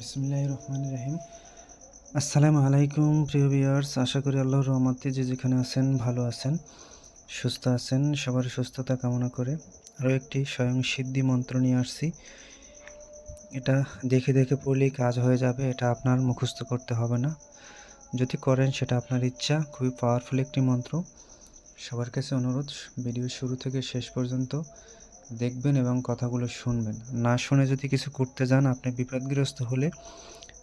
বিসমুল্লাহ রহমান রহিম আসসালামু আলাইকুম প্রিয় ভিউয়ার্স, আশা করি আল্লাহর রহমতে যে যেখানে আছেন, ভালো আছেন, সুস্থ আছেন, সবার সুস্থতা কামনা করে আরও একটি স্বয়ং সিদ্ধি মন্ত্র নিয়ে আসছি। এটা দেখে দেখে পড়লেই কাজ হয়ে যাবে, এটা আপনার মুখস্থ করতে হবে না। যদি করেন সেটা আপনার ইচ্ছা, খুবই পাওয়ারফুল একটি মন্ত্র। সবার কাছে অনুরোধ, ভিডিও শুরু থেকে শেষ পর্যন্ত দেখবেন এবং কথাগুলো শুনবেন। না শুনে যদি কিছু করতে যান, আপনি বিপদগ্রস্ত হলে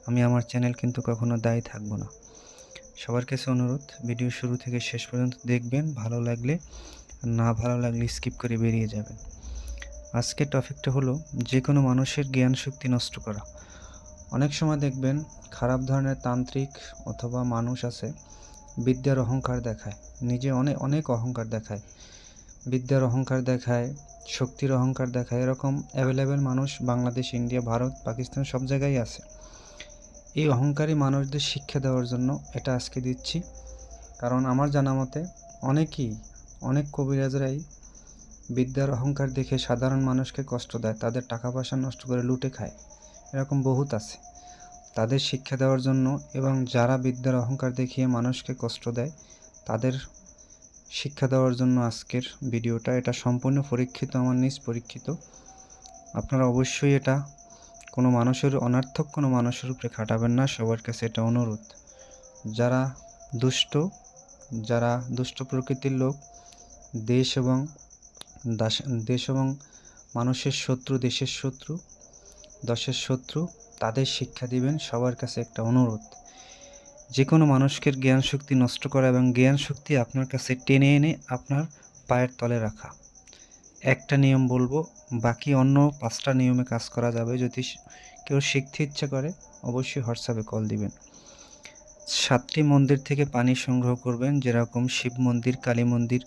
আমি আমার চ্যানেল কিন্তু কখনো দায়ী থাকব না। সবার কাছে অনুরোধ, ভিডিও শুরু থেকে শেষ পর্যন্ত দেখবেন, ভালো লাগলে, না ভালো লাগলে স্কিপ করে বেরিয়ে যাবেন। আজকের টপিকটা হলো যে কোনো মানুষের জ্ঞান শক্তি নষ্ট করা। অনেক সময় দেখবেন, খারাপ ধরনের তান্ত্রিক অথবা মানুষ আছে, বিদ্যার অহংকার দেখায়, নিজে অনেক অনেক অহংকার দেখায়। বিদ্যার অহংকার দেখায় শক্তির অহংকার দেখায় এরকম অ্যাভেলেবেল মানুষ বাংলাদেশ, ইন্ডিয়া, ভারত, পাকিস্তান সব জায়গায় আছে। এই অহংকারী মানুষদের শিক্ষা দেওয়ার জন্য এটা আজকে দিচ্ছি। কারণ আমার জানা মতে অনেকেই, অনেক কবিরাজরাই বিদ্যার অহংকার দেখে সাধারণ মানুষকে কষ্ট দেয়, তাদের টাকা পয়সা নষ্ট করে লুটে খায়। এরকম বহুত আছে। তাদের শিক্ষা দেওয়ার জন্য এবং যারা বিদ্যার অহংকার দেখিয়ে মানুষকে কষ্ট দেয়, তাদের শিক্ষা দেওয়ার জন্য আজকের ভিডিওটা। এটা সম্পূর্ণ পরীক্ষিত, আমার নিজ পরীক্ষিত। আপনারা অবশ্যই এটা কোনো মানুষের, অনার্থক কোনো মানুষের উপরে খাটাবেন না, সবার কাছে এটা অনুরোধ। যারা দুষ্ট যারা দুষ্ট প্রকৃতির লোক, দেশ এবং দেশ এবং মানুষের শত্রু, দেশের শত্রু, দশের শত্রু, তাদের শিক্ষা দিবেন, সবার কাছে একটা অনুরোধ। যে কোনো মানুষকে জ্ঞান শক্তি নষ্ট করা এবং জ্ঞান শক্তি আপনার কাছে টেনে এনে আপনার পায়ের তলে রাখা। একটা নিয়ম বলব, বাকি অন্য পাঁচটা নিয়মে কাজ করা যাবে। যদি কেউ শিখতে ইচ্ছা করে, অবশ্যই হোয়াটসঅ্যাপে কল দিবেন। সাতটি মন্দির থেকে পানি সংগ্রহ করবেন, যেরকম শিব মন্দির, কালী মন্দির,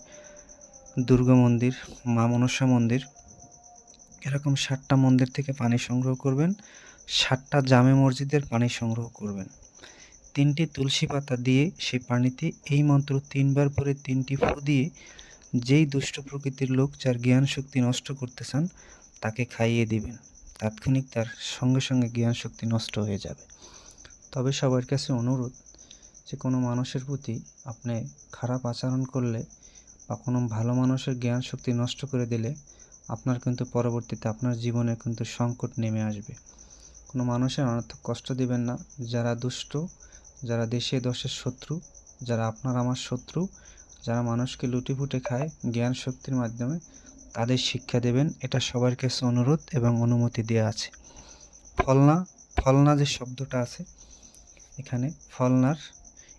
দুর্গা মন্দির, মা মনসা মন্দির। এরকম সাতটা মন্দির থেকে পানি সংগ্রহ করবেন। সাতটা জামে মসজিদের পানি সংগ্রহ করবেন। তিনটি তুলসী পাতা দিয়ে সেই পানিতে এই মন্ত্র তিনবার পরে তিনটি ফু দিয়ে যেই দুষ্ট প্রকৃতির লোক যার জ্ঞান শক্তি নষ্ট করতে চান, তাকে খাইয়ে দিবেন। তাৎক্ষণিক তার সঙ্গে সঙ্গে জ্ঞান শক্তি নষ্ট হয়ে যাবে। তবে সবার কাছে অনুরোধ যে কোনো মানুষের প্রতি আপনি খারাপ আচরণ করলে বা কোনো ভালো মানুষের জ্ঞান শক্তি নষ্ট করে দিলে আপনার কিন্তু পরবর্তীতে আপনার জীবনে কিন্তু সংকট নেমে আসবে। কোনো মানুষের অনর্থক কষ্ট দিবেন না। যারা দুষ্ট যারা দেশে দশের শত্রু, যারা আপনার আমার শত্রু, যারা মানুষকে লুটিপুটে খায় জ্ঞান শক্তির মাধ্যমে, তাদের শিক্ষা দেবেন। এটা সবার কাছে অনুরোধ এবং অনুমতি দেওয়া আছে। ফলনা ফলনা যে শব্দটা আছে, এখানে ফলনার,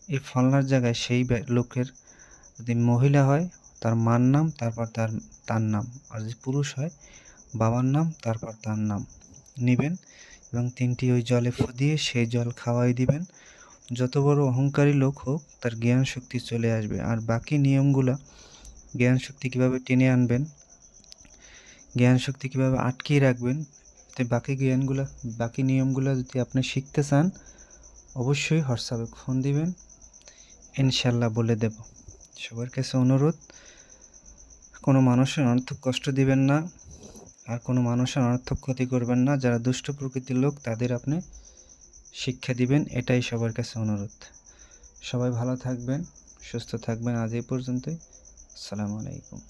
এই ফলনার জায়গায় সেই লোকের যদি মহিলা হয়, তার মার নাম, তারপর তার তার নাম। আর যদি পুরুষ হয়, বাবার নাম, তারপর তার নাম। নেবেন এবং তিনটি ওই জলে ফু, দিয়ে সেই জল খাওয়াই দিবেন। যত বড় অহংকারী লোক হোক, তার জ্ঞান শক্তি চলে আসবে। আর বাকি নিয়মগুলো জ্ঞান শক্তি কীভাবে টেনে আনবেন জ্ঞান শক্তি কীভাবে আটকিয়ে রাখবেন তো বাকি জ্ঞানগুলো, বাকি নিয়মগুলো যদি আপনি শিখতে চান, অবশ্যই হোয়াটসঅ্যাপে ফোন দিবেন। ইনশাল্লাহ বলে দেব। সবার কাছে অনুরোধ, কোনো মানুষের অনর্থক কষ্ট দিবেন না, আর কোনো মানুষের অনর্থক ক্ষতি করবেন না। যারা দুষ্ট প্রকৃতির লোক, তাদের আপনি শিক্ষা দিবেন, এটাই সবার কাছে অনুরোধ। সবাই ভালো থাকবেন, সুস্থ থাকবেন আজ এই পর্যন্তই। আসসালামু আলাইকুম।